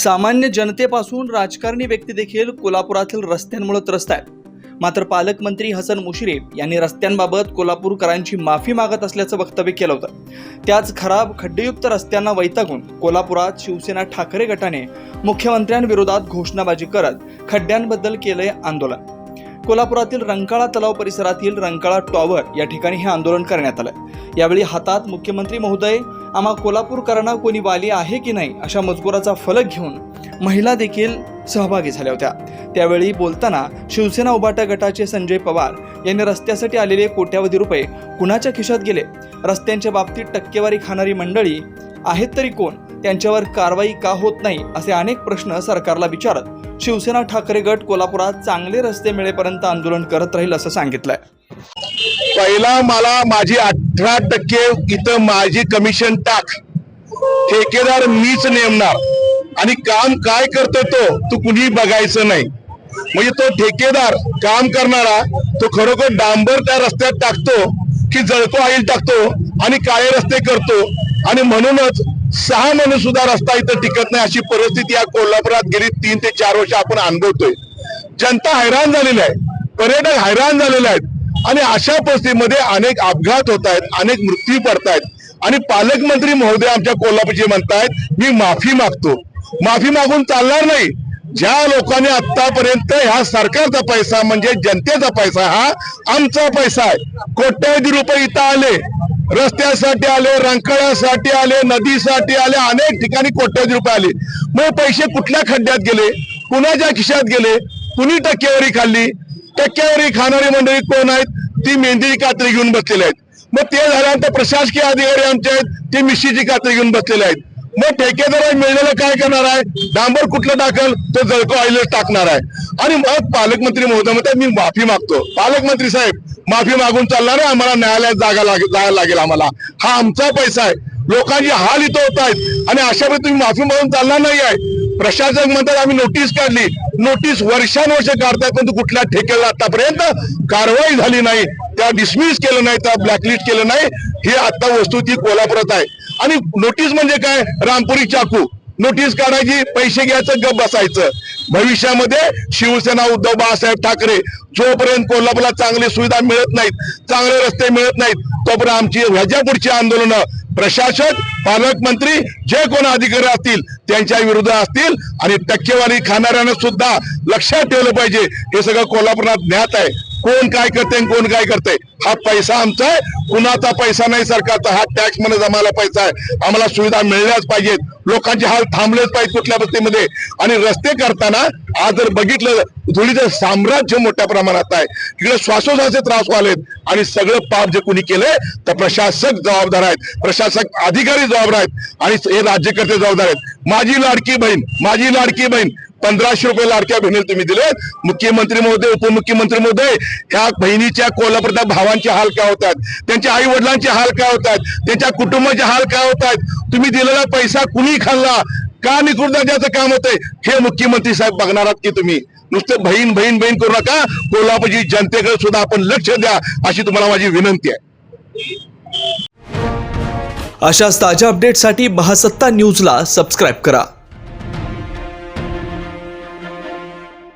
सामान्य जनतेपासून राजकारणी व्यक्ती देखील कोल्हापुरातील रस्त्यांमुळे त्रस्त आहेत. मात्र पालकमंत्री हसन मुश्रीफ यांनी रस्त्यांबाबत कोल्हापूरकरांची माफी मागत असल्याचं वक्तव्य केलं होतं. त्याच खराब खड्डेयुक्त रस्त्यांना वैतागून कोल्हापुरात शिवसेना ठाकरे गटाने मुख्यमंत्र्यांविरोधात घोषणाबाजी करत खड्ड्यांबद्दल केलंय आंदोलन. कोल्हापुरातील रंकाळा तलाव परिसरातील रंकाळा टॉवर या ठिकाणी हे आंदोलन करण्यात आलं. यावेळी हातात मुख्यमंत्री महोदय आम्हा कोल्हापूरकरांना कोणी वाली आहे की नाही अशा मजकुराचा फलक घेऊन महिला देखील सहभागी झाल्या होत्या. त्यावेळी बोलताना शिवसेना उभाटा गटाचे संजय पवार यांनी रस्त्यासाठी आलेले कोट्यावधी रुपये कुणाच्या खिशात गेले? रस्त्यांच्या बाबतीत टक्केवारी खाणारी मंडळी आहेत तरी कोण? त्यांच्यावर कारवाई का होत नाही? असे अनेक प्रश्न सरकारला विचारत शिवसेना ठाकरे गट कोल्हापुरात चांगले रस्ते मिळेपर्यंत आंदोलन करत राहील असं सांगितलंय. पहिला मला माझी अठरा टक्के इथं माझी कमिशन टाक. ठेकेदार मीच नेमणार. आणि काम काय करतो तो तू कुणी बघायचं नाही. म्हणजे तो ठेकेदार काम करणारा तो खरोखर डांबर त्या रस्त्यात टाकतो की जळको आईल टाकतो आणि काळे रस्ते करतो. आणि म्हणूनच सहा महिने सुद्धा रस्ता इथं टिकत नाही. अशी परिस्थिती या कोल्हापुरात गेली. तीन ते चार वर्ष आपण अनुभवतोय. जनता हैराण झालेली आहे. पर्यटक हैराण झालेले आहेत. आणि अशा परिस्थितीमध्ये अनेक अपघात होत आहेत. अनेक मृत्यू पडतायत आणि पालकमंत्री महोदय आमच्या कोल्हापूरचे म्हणतायत मी माफी मागतो. माफी मागून चालणार नाही. ज्या लोकांनी आतापर्यंत ह्या सरकारचा पैसा म्हणजे जनतेचा पैसा हा आमचा पैसा आहे. कोट्यावधी रुपये इथं आले. रस्त्यासाठी आले रंकाळ्यासाठी आले नदीसाठी आले अनेक ठिकाणी कोट्यावधी रुपये आले. मग पैसे कुठल्या खड्ड्यात गेले? कुणाच्या खिशात गेले? कुणी टक्केवारी खाल्ली? टक्केवारी खाणारी मंडळी कोण आहेत? ती मेहंदीची कात्री घेऊन बसलेली आहेत. मग ते झाल्यानंतर प्रशासकीय अधिकारी आमचे आहेत ते मिशीची कात्री घेऊन बसलेले आहेत. मग ठेकेदार मिळलेलं काय करणार आहे? डांबर कुठलं टाकल? तो जळको ऑइलच टाकणार आहे. आणि मग पालकमंत्री महोदय म्हणतात मी माफी मागतो. पालकमंत्री साहेब माफी मागून चालणार नाही आम्हाला न्यायालयात जागा लागे जायला लागेल आम्हाला. हा आमचा पैसा आहे. लोकांची हाल इथं होत आहेत. आणि अशा वेळी तुम्ही माफी मागून चालणार नाही आहे. प्रशासक म्हणतात आम्ही नोटीस काढली. नोटीस वर्षानुवर्ष काढतात पण कुठल्या ठेकेला आतापर्यंत कारवाई झाली नाही. त्या डिसमिस केलं नाही त्या ब्लॅकलिस्ट केलं नाही. हे आता वस्तू ती कोल्हापुरात आहे. आणि नोटीस म्हणजे काय? रामपुरी चाकू. नोटीस काढायची पैसे घ्यायचं गप बसायचं. भविष्यामध्ये शिवसेना उद्धव बाळासाहेब ठाकरे जोपर्यंत कोल्हापूरला चांगली सुविधा मिळत नाहीत चांगले रस्ते मिळत नाहीत तोपर्यंत आमची ह्याच्या पुढची आंदोलनं प्रशासक पालकमंत्री जे कोण अधिकारी असतील त्यांच्या विरुद्ध असतील आणि टक्केवारी खाणाऱ्यांना सुद्धा लक्षात ठेवलं पाहिजे. हे सगळं कोल्हापुरात ज्ञात आहे. कोण काय करते आणि कोण काय करते हा पैसा आमचा आहे. कुणाचा पैसा नाही सरकारचा हा टॅक्समध्ये जमायला पैसा आहे. आम्हाला सुविधा मिळल्याच पाहिजेत. लोकांचे हाल थांबलेच पाहिजे कुठल्या बस्तीमध्ये आणि रस्ते करताना आज जर बघितलं धुळीचं साम्राज्य मोठ्या प्रमाणात आहे. तिकडे श्वासोश्वासाचे त्रास व्हालेत आणि सगळं पाप जे कुणी केलंय तर प्रशासक जबाबदार आहेत. प्रशासक अधिकारी जबाबदार आहेत. आणि हे राज्यकर्ते जबाबदार आहेत. माझी लाडकी बहीण माझी लाडकी बहीण पंधराशे रुपये लाडक्या बहिणीला तुम्ही दिले मुख्यमंत्री महोदय उपमुख्यमंत्री महोदय ह्या बहिणीच्या कोल्हापूरच्या भावांचे हाल काय होतात? त्यांच्या आई वडिलांचे हाल काय होतात? त्यांच्या कुटुंबाचे हाल काय होतात? तुम्ही दिलेला पैसा कुणी खाल्ला? का निकृत दर्जाचं काम होतंय? हे मुख्यमंत्री साहेब बघणार आहात की तुम्ही. नुसतं बहीण बहीण बहीण करू नका. कोल्हापूरची जनतेकडे सुद्धा आपण लक्ष द्या अशी तुम्हाला माझी विनंती आहे. अशाच ताज्या अपडेटसाठी महासत्ता न्यूजला सबस्क्राईब करा.